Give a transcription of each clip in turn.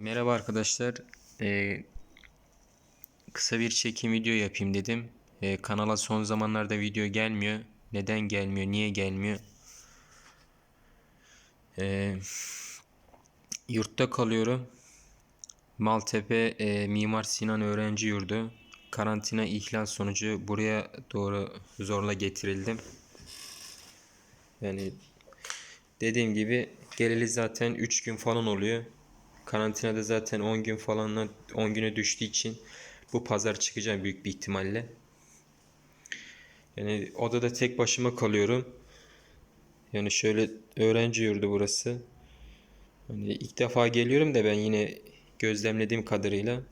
Merhaba arkadaşlar. Ee, kısa bir çekim video yapayım dedim. Ee, kanala son zamanlarda video gelmiyor. Neden gelmiyor? Niye gelmiyor? Ee, yurtta kalıyorum. Maltepe e, Mimar Sinan Öğrenci Yurdu. Karantina ihlal sonucu buraya doğru zorla getirildim. Yani dediğim gibi geleli zaten 3 gün falan oluyor. Karantinada zaten 10 gün falan 10 güne düştüğü için bu pazar çıkacağım büyük bir ihtimalle. Yani odada tek başıma kalıyorum. Yani şöyle öğrenci yurdu burası. Hani ilk defa geliyorum da ben yine gözlemlediğim kadarıyla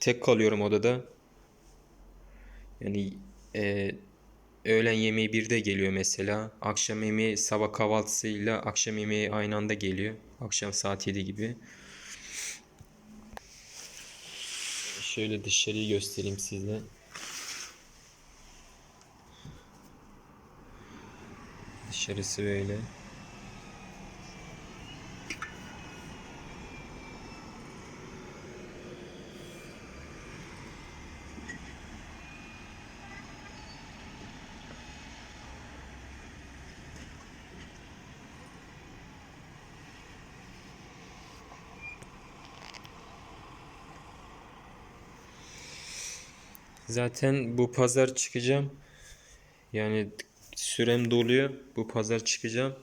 tek kalıyorum odada. Yani e, öğlen yemeği birde geliyor mesela. Akşam yemeği sabah kahvaltısıyla akşam yemeği aynı anda geliyor. Akşam saat 7 gibi. Şöyle dışarıyı göstereyim size. Dışarısı böyle. Zaten bu pazar çıkacağım. Yani sürem doluyor. Bu pazar çıkacağım.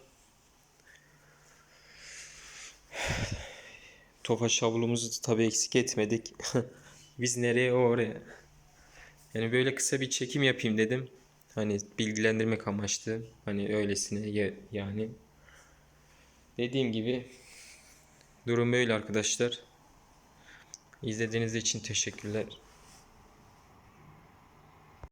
Tofaş havlumuzu tabii eksik etmedik. Biz nereye o oraya. Yani böyle kısa bir çekim yapayım dedim. Hani bilgilendirmek amaçlı. Hani öylesine ya- yani. Dediğim gibi durum böyle arkadaşlar. İzlediğiniz için teşekkürler.